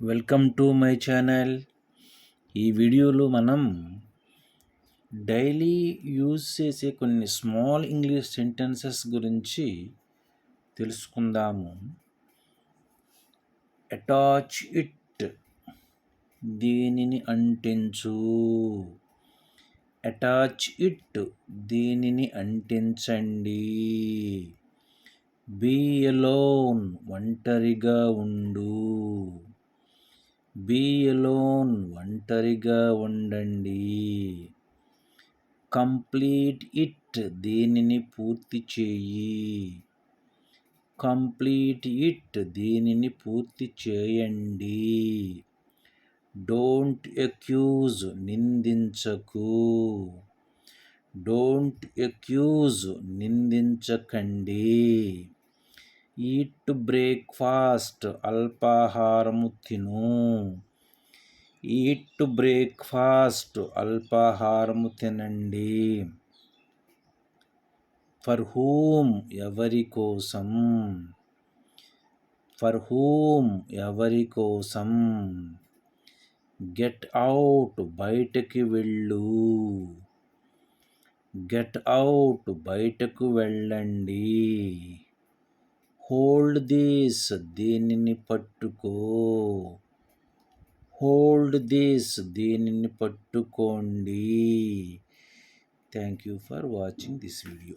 Welcome to my channel. ఈ వీడియోలో మనం డైలీ యూజ్ చేసే కొన్ని స్మాల్ ఇంగ్లీష్ సెంటెన్సెస్ గురించి తెలుసుకుందాము. అటాచ్ ఇట్ దీనిని అంటించు? అటాచ్ ఇట్ దీనిని అంటించండి? బీ ఎలోన్ ఒంటరిగా ఉండు. బీ ఎలోన్ ఒంటరిగా ఉండండి. కంప్లీట్ ఇట్ దీనిని పూర్తి చేయి. కంప్లీట్ ఇట్ దీనిని పూర్తి చేయండి. డోంట్ ఎక్యూజ్ నిందించకు. డోంట్ ఎక్యూజ్ నిందించకండి. ఈట్ బ్రేక్ఫాస్ట్ అల్పాహారము తిను. ఈట్ బ్రేక్ఫాస్ట్ అల్పాహారము తినండి. ఫర్ హూమ్ ఎవరి కోసం? ఫర్ హూమ్ ఎవరి కోసం? గెట్ అవుట్ బయటకి వెళ్ళు. గెట్ అవుట్ బయటకు వెళ్ళండి. హోల్డ్ దిస్ దీనిని పట్టుకో. హోల్డ్ దిస్ దీనిని పట్టుకోండి. Thank you for watching this video